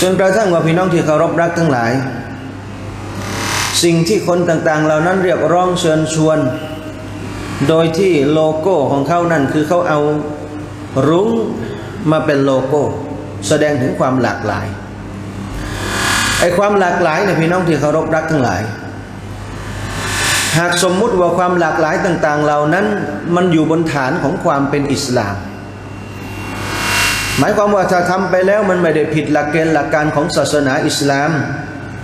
จนกระทั่งว่าพี่น้องที่เคารพรักทั้งหลาย สิ่งที่คนต่างๆ เหล่านั้นเรียกร้องเชิญชวน โดยที่โลโก้ของเขานั่นคือเขาเอารุ้งมาเป็นโลโก้ แสดงถึงความหลากหลายไอ้ความหลากหลายเนี่ยพี่น้องที่เคารพรักทั้งหลาย หากสมมุติว่าความหลากหลายต่าง ๆ เหล่านั้นมันอยู่บนฐานของความเป็นอิสลาม หมายความว่าถ้าทำไปแล้วมันไม่ได้ผิดหลักเกณฑ์หลักการของศาสนาอิสลาม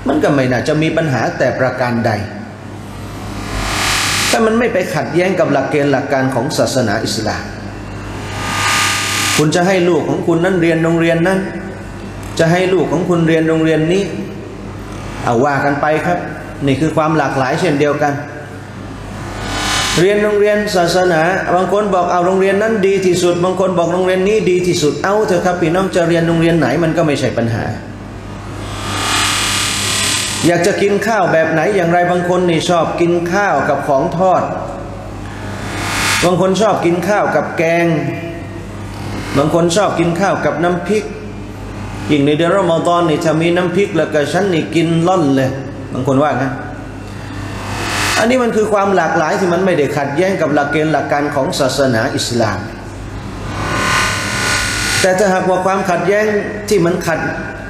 มันก็ไม่น่าจะมีปัญหาแต่ประการใด ถ้ามันไม่ไปขัดแย้งกับหลักเกณฑ์หลักการของศาสนาอิสลาม คุณจะให้ลูกของคุณนั้นเรียนโรงเรียนนั้น จะให้ลูกของคุณเรียนโรงเรียนนี้ เอาว่ากันไปครับ นี่คือความหลากหลายเช่นเดียวกัน เรียนโรงเรียนศาสนา บางคนบอกเอาโรงเรียนนั้นดีที่สุด บางคนบอกโรงเรียนนี้ดีที่สุด เอาเถอะครับพี่น้องจะเรียนโรงเรียนไหนมันก็ไม่ใช่ปัญหา อยากจะกินข้าวแบบไหนอย่างไรบางคนนี่ชอบกินข้าวกับของทอด บางคนชอบกินข้าวกับแกง บางคนชอบกินข้าวกับน้ำพริกยิ่งในเดือนรอมฎอนนี่ถ้ามีน้ำพริกแล้วก็ฉันนี่กินล่อนเลย บางคนว่างั้น อันนี้มันคือความหลากหลายที่มันไม่ได้ขัดแย้งกับหลักเกณฑ์หลักการของศาสนาอิสลาม แต่ถ้าหากว่าความขัดแย้งที่มันขัด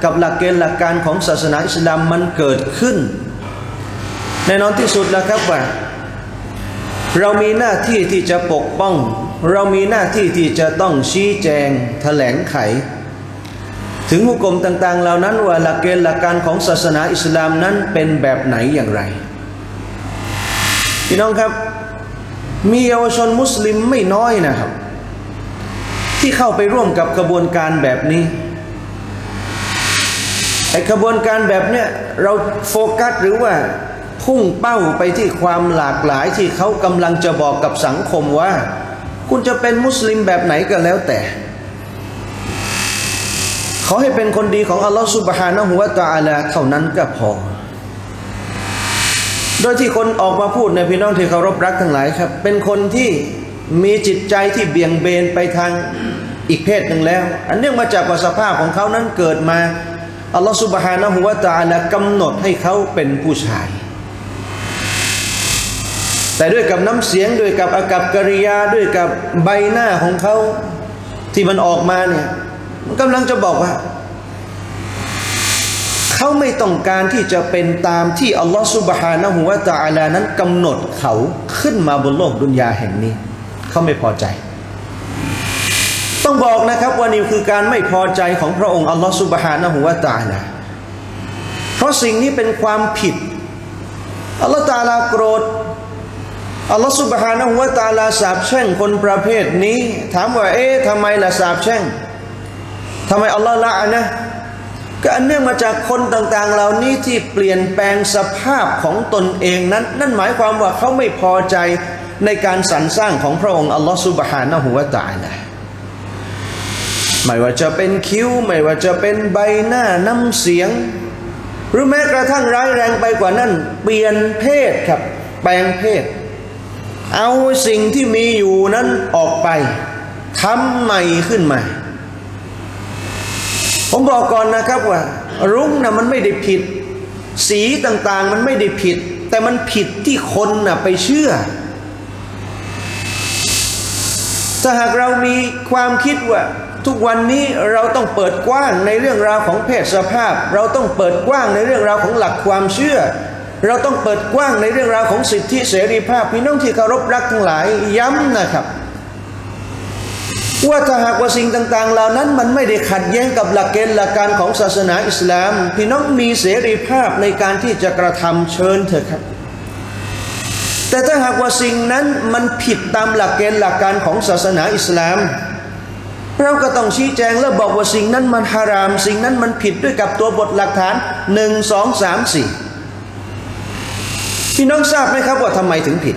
กับหลักเกณฑ์หลักการของศาสนาอิสลามมันเกิดขึ้น แน่นอนที่สุดแล้วครับว่า เรามีหน้าที่ที่จะปกป้อง เรามีหน้าที่ที่จะต้องชี้แจงแถลงไข ถึงหุกกลมต่าง ๆ เหล่านั้นว่าหลักเกณฑ์หลักการของศาสนาอิสลามนั้นเป็นแบบไหนอย่างไร พี่น้องครับ มีเยาวชนมุสลิมไม่น้อยนะครับ ที่เข้าไปร่วมกับกระบวนการแบบนี้ไอกระบวนการแบบเนี้ยเราโฟกัสหรือว่าพุ่งเป้าไปที่ความหลากหลายที่เขากำลังจะบอกกับสังคมว่า คุณจะเป็นมุสลิมแบบไหนก็แล้วแต่ขอให้เป็นคนดีของอัลลอฮฺสุบฮานะฮุวาตะอาลาเท่านั้นก็พอ ดยที่คนออกมาพูดในพี่น้องที่เคารพรักทั้งหลายครับ เป็นคนที่มีจิตใจที่เบี่ยงเบนไปทางอีกเพศหนึ่งแล้ว อันเนื่องมาจากว่าสภาพของเขานั้นเกิดมาอัลลอฮฺสุบฮานะฮุวาตาลากำหนดให้เขาเป็นผู้ชาย แต่ด้วยกับน้ำเสียงด้วยกับอากับกิริยาด้วยกับใบหน้าของเขาที่มันออกมาเนี่ยมันกำลังจะบอกว่า เขาไม่ต้องการที่จะเป็นตามที่อัลลอฮฺสุบฮานะฮูวาตะอาลานั้นกำหนดเขาขึ้นมาบนโลกดุนยาแห่งนี้ เขาไม่พอใจ ต้องบอกนะครับว่านี่คือการไม่พอใจของพระองค์อัลลอฮฺสุบฮานะฮูวาตาลาเพราะสิ่งนี้เป็นความผิดอัลลอฮฺตาลาโกรธอัลลอฮฺสุบฮานะฮูวาตาลาสาบแช่งคนประเภทนี้ ถามว่าเอ๊ะทำไมล่ะสาบแช่งทำไมอัลลอฮฺละนะ ก็อันเนื่องมาจากคนต่างๆ เหล่านี้ที่เปลี่ยนแปลงสภาพของตนเองนั้น นั่นหมายความว่าเขาไม่พอใจในการสรรสร้างของพระองค์อัลลอฮฺสุบฮานะฮูวาตาละไม่ว่าจะเป็นคิ้ว ไม่ว่าจะเป็นใบหน้าน้ำเสียง หรือแม้กระทั่งร้ายแรงไปกว่านั้น เปลี่ยนเพศครับ แปลงเพศ เอาสิ่งที่มีอยู่นั้นออกไปทำใหม่ขึ้นมา ผมบอกก่อนนะครับว่า รุ้งนะมันไม่ได้ผิด สีต่างๆมันไม่ได้ผิด แต่มันผิดที่คนนะไปเชื่อ ถ้าหากเรามีความคิดว่า ทุกวันนี้เราต้องเปิดกว้างในเรื่องราวของเพศสภาพ เราต้องเปิดกว้างในเรื่องราวของหลักความเชื่อ เราต้องเปิดกว้างในเรื่องราวของสิทธิเสรีภาพพี่น้องที่เคารพรักทั้งหลายย้ำนะครับ ว่าถ้าหากว่าสิ่งต่างๆ เหล่านั้นมันไม่ได้ขัดแย้งกับหลักเกณฑ์หลักการของศาสนาอิสลาม พี่น้องมีเสรีภาพในการที่จะกระทำเชิญเถอะครับ แต่ถ้าหากว่าสิ่งนั้นมันผิดตามหลักเกณฑ์หลักการของศาสนาอิสลาม เราก็ต้องชี้แจงและบอกว่าสิ่งนั้นมันฮาราม สิ่งนั้นมันผิดด้วยกับตัวบทหลักฐานหนึ่งสองสามสี่พี่น้องทราบไหมครับว่าทำไมถึงผิด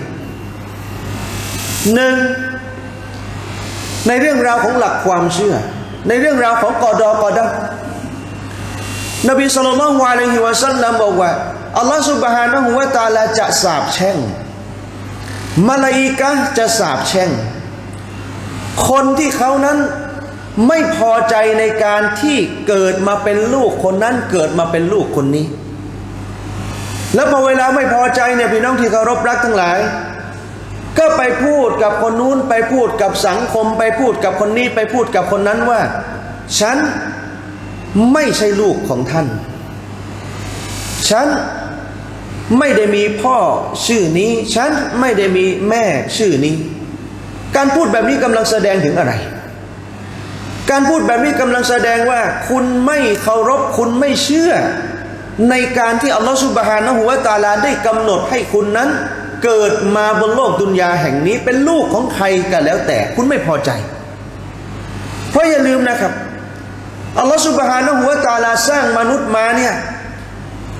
หนึ่ง ในเรื่องราวของหลักความเชื่อ ในเรื่องราวของกอดอกอดันบีสุลต่านวะลัยฮิวะสัลลัมบอกว่าอัลลอฮฺสุบฮานะฮูวะตาลาจะสาบแช่งมาลาอิกะจะสาบแช่ง คนที่เขานั้นไม่พอใจในการที่เกิดมาเป็นลูกคนนั้นเกิดมาเป็นลูกคนนี้ แล้วพอเวลาไม่พอใจเนี่ยพี่น้องที่เคารพรักทั้งหลาย ก็ไปพูดกับคนนู้นไปพูดกับสังคม ไปพูดกับคนนี้ไปพูดกับคนนั้นว่า ฉันไม่ใช่ลูกของท่าน ฉันไม่ได้มีพ่อชื่อนี้ ฉันไม่ได้มีแม่ชื่อนี้ การพูดแบบนี้กำลังแสดงถึงอะไร การพูดแบบนี้กำลังแสดงว่า คุณไม่เคารพคุณไม่เชื่อ ในการที่อัลลอฮฺสุบฮานะฮูวะตาลาได้กำหนดให้คุณนั้น เกิดมาบนโลกดุนยาแห่งนี้ เป็นลูกของใครก็แล้วแต่คุณไม่พอใจ เพราะอย่าลืมนะครับอัลลอฮฺสุบฮานะฮูวตาลาสร้างมนุษย์มาเนี่ย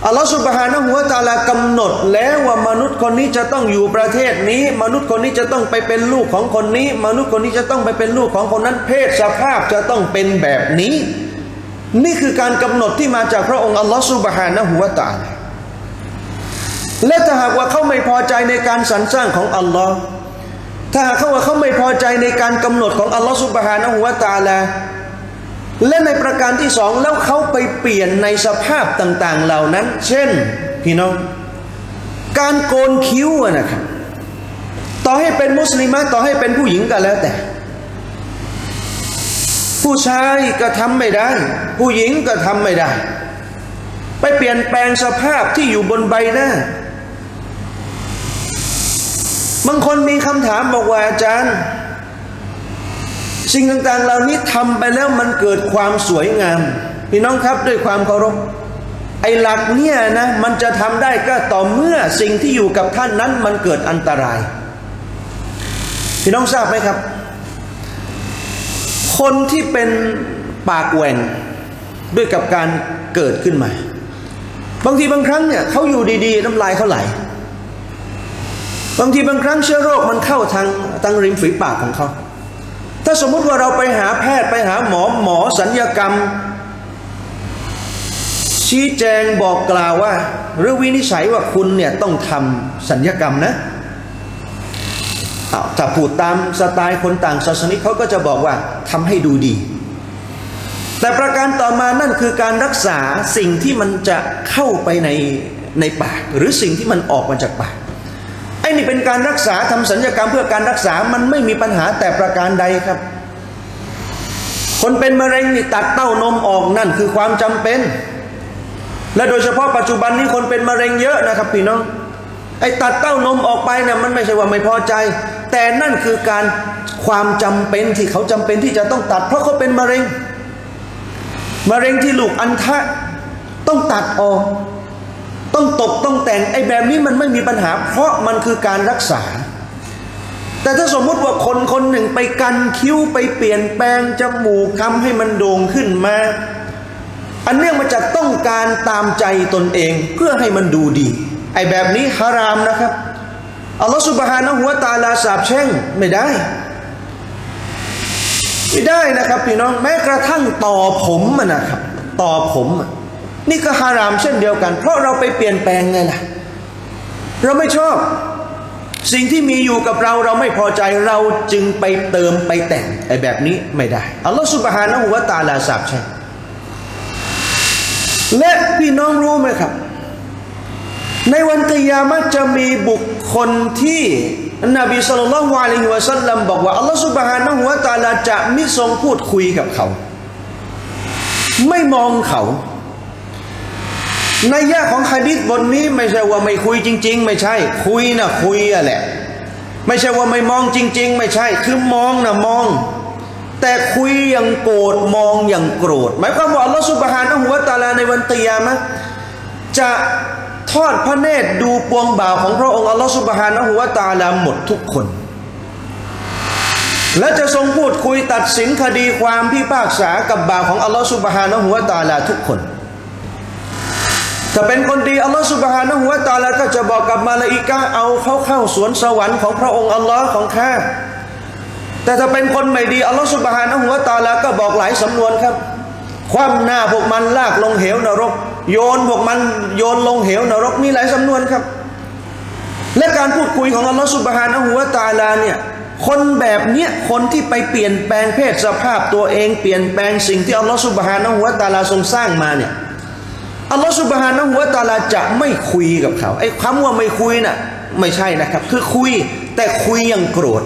อัลลอฮฺสุบฮานะฮูวตาลากำหนดแล้วว่ามนุษย์คนนี้จะต้องอยู่ประเทศนี้ มนุษย์คนนี้จะต้องไปเป็นลูกของคนนี้ มนุษย์คนนี้จะต้องไปเป็นลูกของคนนั้น เพศสภาพจะต้องเป็นแบบนี้ นี่คือการกำหนดที่มาจากพระองค์อัลลอฮฺสุบฮานะฮูวตาลา และถ้าหากว่าเขาไม่พอใจในการสรรสร้างของอัลลอฮ์ถ้าหากเขาว่าเขาไม่พอใจในการกำหนดของอัลลอฮฺสุบฮานะฮูวะตาลาและในประการที่สองแล้วเขาไปเปลี่ยนในสภาพต่าง ๆ เหล่านั้น เช่น พี่น้อง การโกนคิ้วนะครับต่อให้เป็นมุสลิมะต่อให้เป็นผู้หญิงก็แล้วแต่ ผู้ชายก็ทำไม่ได้ ผู้หญิงก็ทำไม่ได้ ไปเปลี่ยนแปลงสภาพที่อยู่บนใบหน้า บางคนมีคำถามบอกว่าอาจารย์ สิ่งต่างๆ เหล่านี้ทำไปแล้วมันเกิดความสวยงามพี่น้องครับด้วยความเคารพไอ้หลักเนี่ยนะมันจะทำได้ก็ต่อเมื่อสิ่งที่อยู่กับท่านนั้นมันเกิดอันตราย พี่น้องทราบไหมครับ คนที่เป็นปากแหว่งด้วยกับการเกิดขึ้นมา บางทีบางครั้งเนี่ยเขาอยู่ดีๆน้ำลายเขาไหล บางทีบางครั้งเชื้อโรคมันเข้าทางทางริมฝีปากของเขา ถ้าสมมุติว่าเราไปหาแพทย์ไปหาหมอหมอสัญญกรรม ชี้แจงบอกกล่าวว่าหรือวินิจฉัยว่าคุณเนี่ยต้องทำสัญญกรรมนะอาถ้าพูดตามสไตล์คนต่างศาสนิกเขาก็จะบอกว่าทำให้ดูดี แต่ประการต่อมานั่นคือการรักษาสิ่งที่มันจะเข้าไปในในปาก หรือสิ่งที่มันออกมาจากปาก นี่เป็นการรักษาทำสัญญกรรมเพื่อการรักษามันไม่มีปัญหาแต่ประการใดครับ คนเป็นมะเร็งนี่ตัดเต้านมออกนั่นคือความจำเป็น และโดยเฉพาะปัจจุบันนี้คนเป็นมะเร็งเยอะนะครับพี่น้องไอ้ตัดเต้านมออกไปนี่ยมันไม่ใช่ว่าไม่พอใจ แต่นั่นคือการความจำเป็นที่เขาจำเป็นที่จะต้องตัด เพราะเขาเป็นมะเร็งมะเร็งที่ลูกอัณฑะต้องตัดออก ต้องตกต้องแต่งไอ้แบบนี้มันไม่มีปัญหา เพราะมันคือการรักษา แต่ถ้าสมมุติว่าคนคนหนึ่งไปกันคิ้วไปเปลี่ยนแปลงจมูกทำให้มันโด่งขึ้นมา อันเนื่องมาจากต้องการตามใจตนเองเพื่อให้มันดูดี ไอ้แบบนี้ฮารามนะครับอัลลอฮฺสุบฮานะฮุวตาลาสาบแช่งไม่ได้ไม่ได้นะครับพี่น้องแม้กระทั่งต่อผมนะครับ ต่อผมอะ นี่ก็ฮารามเช่นเดียวกัน เพราะเราไปเปลี่ยนแปลงไงล่ะ เราไม่ชอบ สิ่งที่มีอยู่กับเราเราไม่พอใจเราจึงไปเติมไปแต่งไอ้แบบนี้ไม่ได้อัลลอฮฺสุบฮานะฮุวาตาลาสาบแช่และพี่น้องรู้ไหมครับ ในวันกิยามะจะมีบุคคลที่นบีสุลต่านละฮ์อะลัยฮิวะสัลลัมบอกว่าอัลลอฮฺสุบฮานะฮุวาตาลาจะมิทรงพูดคุยกับเขา ไม่มองเขา นยะของฮะดิษบทนี้ไม่ใช่ว่าไม่คุยจริง ๆ ไม่ใช่ คุยนะคุยอะแหละ ไม่ใช่ว่าไม่มองจริง ๆ ไม่ใช่ คือมองนะมอง แต่คุยอย่างโกรธมองอย่างโกรธหมายความว่าอัลลอฮฺสุบฮานะฮุวาตาลาในวันกิยามะจะทอดพระเนตรดูปวงบ่าวของพระองค์อัลลอฮฺสุบฮานะฮุวาตาลาหมดทุกคน และจะทรงพูดคุยตัดสินคดีความพิพากษากับบ่าวของอัลลอฮฺสุบฮานะฮุวาตาลาทุกคน ถ้าเป็นคนดีอัลลอฮฺสุบฮานะฮุวาตาลาก็จะบอกกับมาลาอิกะห์เอาเขาเข้าสวนสวรรค์ของพระองค์อัลลอฮ์ของข้าแต่ถ้าเป็นคนไม่ดีอัลลอฮฺสุบฮานะฮุวาตาลาก็บอกหลายสำนวนครับ คว่ำหน้าพวกมันลากลงเหวนรก โยนพวกมันโยนลงเหวนรกมีหลายสำนวนครับ และการพูดคุยของอัลลอฮฺสุบฮานะฮุวาตาลาเนี่ยคนแบบเนี้ยคนที่ไปเปลี่ยนแปลงเพศสภาพตัวเองเปลี่ยนแปลงสิ่งที่อัลลอฮฺสุบฮานะฮุวาตาลาทรงสร้างมาเนี่ย อัลลอฮฺสุบฮานะฮุวตาลาจะไม่คุยกับเขาไอ้คำว่าไม่คุยน่ะไม่ใช่นะครับ คือคุยแต่คุยอย่างโกรธ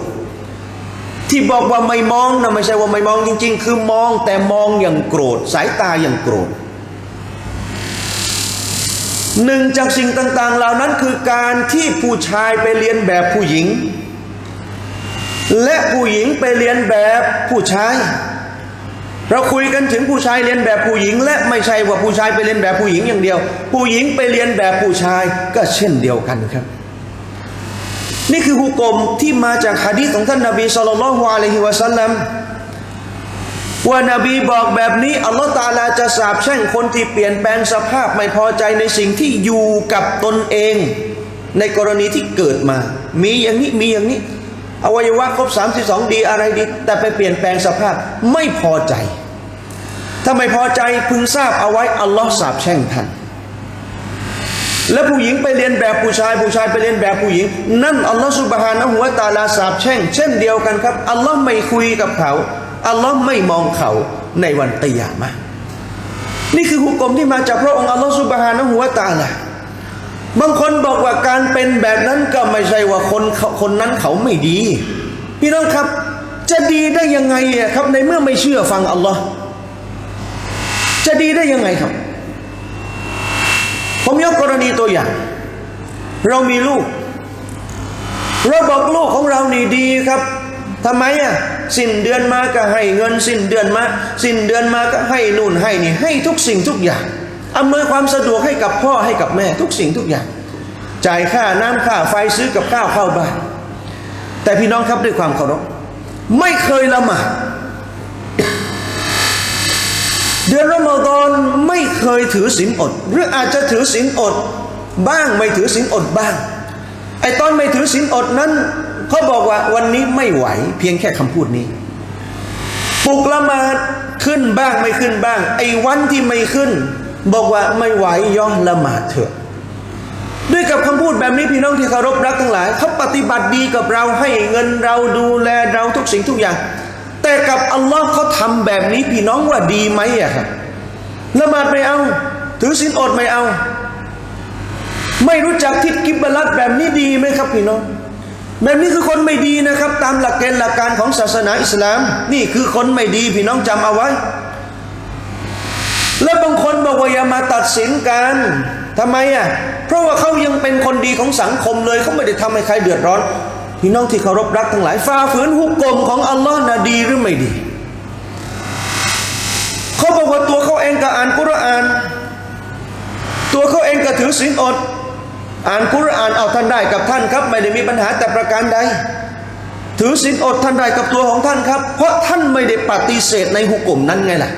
ที่บอกว่าไม่มองนะไม่ใช่ว่าไม่มองจริง ๆ คือมองแต่มองอย่างโกรธ สายตาอย่างโกรธหนึ่งจากสิ่งต่าง ๆ เหล่านั้นคือการที่ผู้ชายไปเรียนแบบผู้หญิง และผู้หญิงไปเรียนแบบผู้ชาย เราคุยกันถึงผู้ชายเรียนแบบผู้หญิง และไม่ใช่ว่าผู้ชายไปเรียนแบบผู้หญิงอย่างเดียว ผู้หญิงไปเรียนแบบผู้ชายก็เช่นเดียวกันครับ นี่คือฮุกมที่มาจากฮะดีษของท่านนบีสุลต่านละฮ์อะลัยฮิวะสัลลัมว่านบีบอกแบบนี้อัลลอฮฺตาลาจะสาบแช่งคนที่เปลี่ยนแปลงสภาพไม่พอใจในสิ่งที่อยู่กับตนเอง ในกรณีที่เกิดมา มีอย่างนี้มีอย่างนี้ อวัยวะครบ 32 ดีอะไรดี แต่ไปเปลี่ยนแปลงสภาพไม่พอใจ ถ้าไม่พอใจพึงทราบเอาไว้อัลลอฮ์สาบแช่งท่านแล้วผู้หญิงไปเรียนแบบผู้ชายผู้ชายไปเรียนแบบผู้หญิง นั่นอัลลอฮ์สุบฮานะฮุวตาลาสาบแช่ง เช่นเดียวกันครับอัลลอฮ์ไม่คุยกับเขาอัลลอฮ์ไม่มองเขาในวันกิยามะนี่คือหุกกลมที่มาจากพระองค์อัลลอฮ์สุบฮานะฮุวตาลา บางคนบอกว่าการเป็นแบบนั้นก็ไม่ใช่ว่าคนคนนั้นเขาไม่ดี พี่น้องครับ จะดีได้ยังไงอะครับ ในเมื่อไม่เชื่อฟังอัลลอฮ์จะดีได้ยังไงครับ ผมยกกรณีตัวอย่าง เรามีลูก เราบอกลูกของเรานี่ดีครับทำไมอะสิ้นเดือนมาก็ให้เงิน สิ้นเดือนมา สิ้นเดือนมาก็ให้นู่นให้นี่ให้ทุกสิ่งทุกอย่าง อำนวยความสะดวกให้กับพ่อให้กับแม่ทุกสิ่งทุกอย่าง จ่ายค่าน้ำค่าไฟซื้อกับข้าวเข้าบ้าน แต่พี่น้องครับด้วยความเคารพไม่เคยละหมาดเดือนรอมฎอนไม่เคยถือศีลอด หรืออาจจะถือศีลอด บ้างไม่ถือศีลอดบ้างไอตอนไม่ถือศีลอดนั้นเขาบอกว่าวันนี้ไม่ไหว เพียงแค่คำพูดนี้ปลุกละหมาดขึ้นบ้างไม่ขึ้นบ้าง ไอ้วันที่ไม่ขึ้น บอกว่าไม่ไหวย่อมละหมาดเถอะ ด้วยกับคำพูดแบบนี้พี่น้องที่เคารพรักทั้งหลายเขาปฏิบัติดีกับเราให้เงินเราดูแลเราทุกสิ่งทุกอย่าง แต่กับอัลลอฮ์เขาทำแบบนี้พี่น้องว่าดีไหมอะครับละหมาดไม่เอา ถือศีลอดไม่เอา ไม่รู้จักทิศกิบลัดแบบนี้ดีไหมครับพี่น้องแบบนี้คือคนไม่ดีนะครับ ตามหลักเกณฑ์หลักการของศาสนาอิสลาม นี่คือคนไม่ดีพี่น้องจำเอาไว้ แล้วบางคนบอกว่าอย่ามาตัดสินกันทำไมอะเพราะว่าเขายังเป็นคนดีของสังคมเลยเขาไม่ได้ทำให้ใครเดือดร้อน พี่น้องที่เคารพรักทั้งหลายฝ่าฝืนหุกกลมของอัลลอฮ์นะดีหรือไม่ดีเขาบอกว่าตัวเขาเองก็อ่านกุรอาน ตัวเขาเองก็ถือศีลอด อ่านกุรอานเอาท่านได้กับท่านครับ ไม่ได้มีปัญหาแต่ประการใดถือศีลอดท่านได้กับตัวของท่านครับ เพราะท่านไม่ได้ปฏิเสธในหุกกลมนั้นไงล่ะ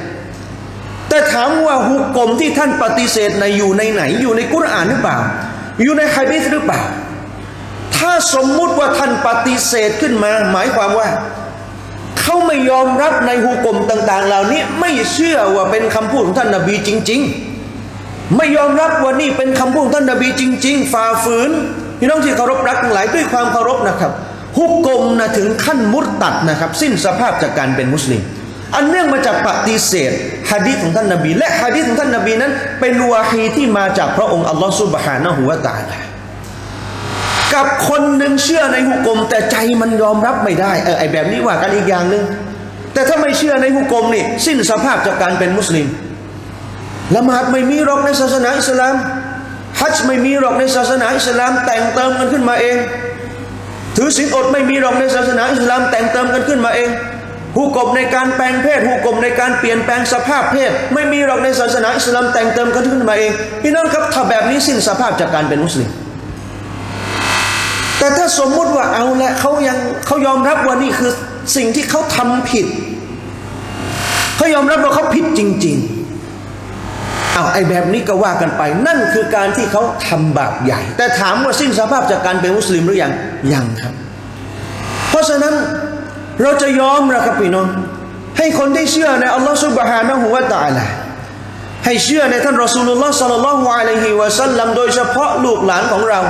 แต่ถามว่าหุกกลมที่ท่านปฏิเสธในอยู่ในไหน อยู่ในกุรอานหรือเปล่า อยู่ในฮะดีษหรือเปล่า ถ้าสมมุติว่าท่านปฏิเสธขึ้นมา หมายความว่า เขาไม่ยอมรับในหุกกลมต่าง ๆ เหล่านี้ไม่เชื่อว่าเป็นคำพูดของท่านนบีจริง ๆ ไม่ยอมรับว่านี่เป็นคำพูดของท่านนบีจริง ๆ ฝ่าฝืนพี่น้องที่เคารพรักทั้งหลายด้วยความเคารพนะครับฮุกกลมนะถึงขั้นมุตตัดนะครับ สิ้นสภาพจากการเป็นมุสลิม อันเนื่องมาจากปฏิเสธ ฮะดีษของท่านนบี และฮะดีษของท่านนบีนั้น เป็นวาฮีที่มาจากพระองค์อัลลอฮฺซุบฮานะฮูวะตาลากับคนหนึ่งเชื่อในหุกกลม แต่ใจมันยอมรับไม่ได้เออไอแบบนี้ว่ากันอีกอย่างหนึ่งแต่ถ้าไม่เชื่อในหุกกลมนี่สิ้นสภาพจากการเป็นมุสลิมละหมาดไม่มีหรอกในศาสนาอิสลามฮัจญ์ไม่มีหรอกในศาสนาอิสลาม แต่งเติมกันขึ้นมาเอง ถือศีลอดไม่มีหรอกในศาสนาอิสลาม แต่งเติมกันขึ้นมาเอง หุกกลมในการแปลงเพศหุกกลมในการเปลี่ยนแปลงสภาพเพศ ไม่มีหรอกในศาสนาอิสลามแต่งเติมกันขึ้นมาเองพี่น้องครับถ้าแบบนี้สิ้นสภาพจากการเป็นมุสลิม แต่ถ้าสมมุติว่าเอาละเขายังเขายอมรับว่านี่คือสิ่งที่เขาทำผิดเขายอมรับว่าเขาผิดจริง ๆเอาไอ้แบบนี้ก็ว่ากันไป นั่นคือการที่เขาทำบาปใหญ่ แต่ถามว่าสิ้นสภาพจากการเป็นมุสลิมหรือยังยังครับ เพราะฉะนั้น เราจะยอมนะครับพี่น้องให้คนที่เชื่อในอัลลอฮฺสุบฮานะฮูวะตะอาลาให้เชื่อในท่านรอสูลุลลอฮ์สัลลัลลอฮุอะลัยฮิวะสัลลัมโดยเฉพาะลูกหลานของเรา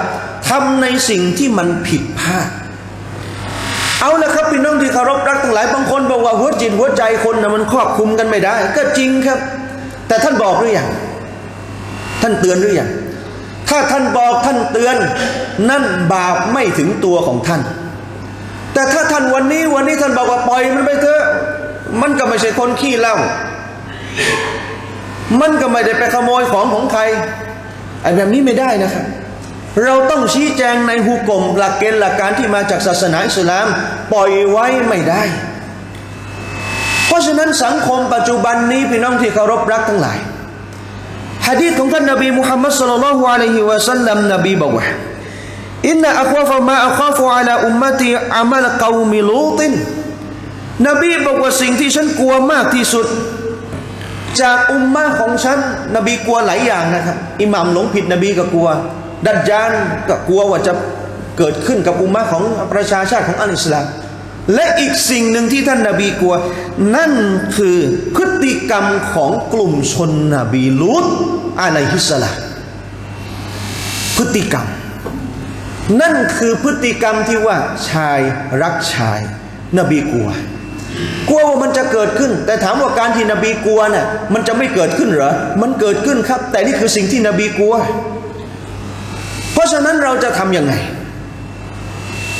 ทำในสิ่งที่มันผิดพลาดเอาละครับพี่น้องที่เคารพรักทั้งหลายบางคนบอกว่าหัวจิตหัวใจคนนะมันครอบคุมกันไม่ได้ ก็จริงครับ แต่ท่านบอกหรือยังท่านเตือนหรือยังถ้าท่านบอกท่านเตือน นั่นบาปไม่ถึงตัวของท่าน แต่ถ้าท่านวันนี้วันนี้ท่านบอกว่าปล่อยมันไปเถอะ มันก็ไม่ใช่คนขี้เล้ามันก็ไม่ได้ไปขโมยของของใครไอ้แบบนี้ไม่ได้นะครับ เราต้องชี้แจงในหุกกลมหลักเกณฑ์หลักการที่มาจากศาสนาอิสลาม ปล่อยไว้ไม่ได้ เพราะฉะนั้นสังคมปัจจุบันนี้พี่น้องที่เคารพรักทั้งหลายฮะดีษของท่านนบีมุฮัมมัดสุลลัลลอฮุอะลัยฮิวะสัลลัมนบีบอกว่า อินนะอัควาฟมาอัควาฟอะลาอุมมตีอามัลกอมิลูตินนบีบอกว่าสิ่งที่ฉันกลัวมากที่สุด จากอุมมะของฉัน นบีกลัวหลายอย่างนะครับอิหมัมหลงผิดนบีก็กลัว ดัจจานก็กลัวว่าจะเกิดขึ้นกับอุมมะของประชาชาติของอัลอิสลามและอีกสิ่งหนึ่งที่ท่านนบีกลัว นั่นคือพฤติกรรมของกลุ่มชนนบีลูตอะลัยฮิสสลามพฤติกรรม นั่นคือพฤติกรรมที่ว่าชายรักชาย นบีกลัว กลัวว่ามันจะเกิดขึ้น แต่ถามว่าการที่นบีกลัวเนี่ยมันจะไม่เกิดขึ้นเหรอ มันเกิดขึ้นครับ แต่นี่คือสิ่งที่นบีกลัว เพราะฉะนั้นเราจะทำยังไง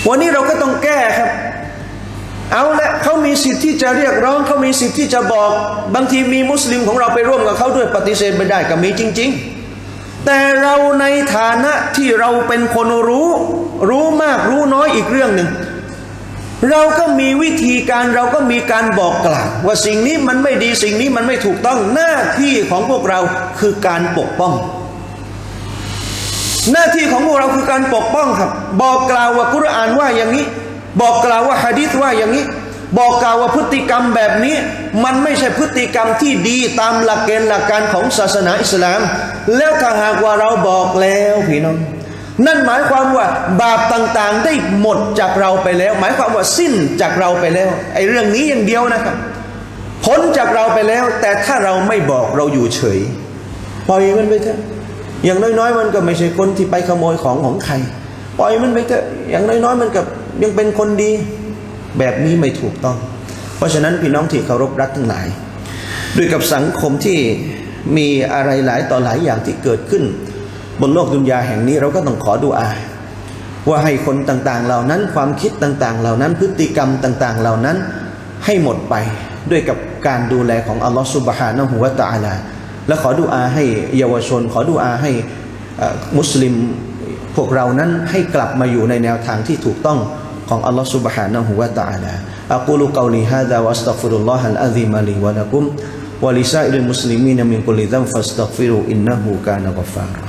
วันนี้เราก็ต้องแก้ครับ เอาละเขามีสิทธิ์ที่จะเรียกร้องเขามีสิทธิ์ที่จะบอก บางทีมีมุสลิมของเราไปร่วมกับเขาด้วยปฏิเสธไม่ได้ก็มีจริง ๆ แต่เราในฐานะที่เราเป็นคนรู้ รู้มากรู้น้อยอีกเรื่องหนึ่ง เราก็มีวิธีการเราก็มีการบอกกล่าวว่าสิ่งนี้มันไม่ดีสิ่งนี้มันไม่ถูกต้องหน้าที่ของพวกเราคือการปกป้อง หน้าที่ของพวกเราคือการปกป้องครับ บอกกล่าวว่ากุรอานว่าอย่างนี้ บอกกล่าวว่าฮะดิษว่าอย่างนี้ บอกกล่าวว่าพฤติกรรมแบบนี้ มันไม่ใช่พฤติกรรมที่ดีตามหลักเกณฑ์หลักการของศาสนาอิสลาม แล้วถ้าหากว่าเราบอกแล้วพี่น้อง นั่นหมายความว่าบาปต่างๆได้หมดจากเราไปแล้ว หมายความว่าสิ้นจากเราไปแล้วไอ้เรื่องนี้อย่างเดียวนะครับพ้นจากเราไปแล้ว แต่ถ้าเราไม่บอกเราอยู่เฉยปล่อยมันไปเถอะอย่างน้อยๆ มันก็ไม่ใช่คนที่ไปขโมยของของใครปล่อยมันไปเถอะอย่างน้อยๆ มันก็ยังเป็นคนดี แบบนี้ไม่ถูกต้อง เพราะฉะนั้นพี่น้องที่เคารพรักทั้งหลาย ด้วยกับสังคมที่มีอะไรหลายต่อหลายอย่างที่เกิดขึ้น บนโลกดุนยาแห่งนี้เราก็ต้องขอดูอา ว่าให้คนต่างๆ เหล่านั้นความคิดต่างๆ เหล่านั้นพฤติกรรมต่าง ๆ เหล่านั้นให้หมดไปด้วยกับการดูแลของอัลลอฮฺสุบฮานะฮูวะตะอาลาและขอดูอาให้เยาวชน ขอดูอาให้มุสลิมพวกเรานั้นให้กลับมาอยู่ในแนวทางที่ถูกต้อง ของอัลลอฮฺ سبحانه และ تعالى أقول قولي هذا وأستغفر الله العظيم لي ولكم ولسائر المسلمين من كل ذنب فاستغفروا إنه كان غفارا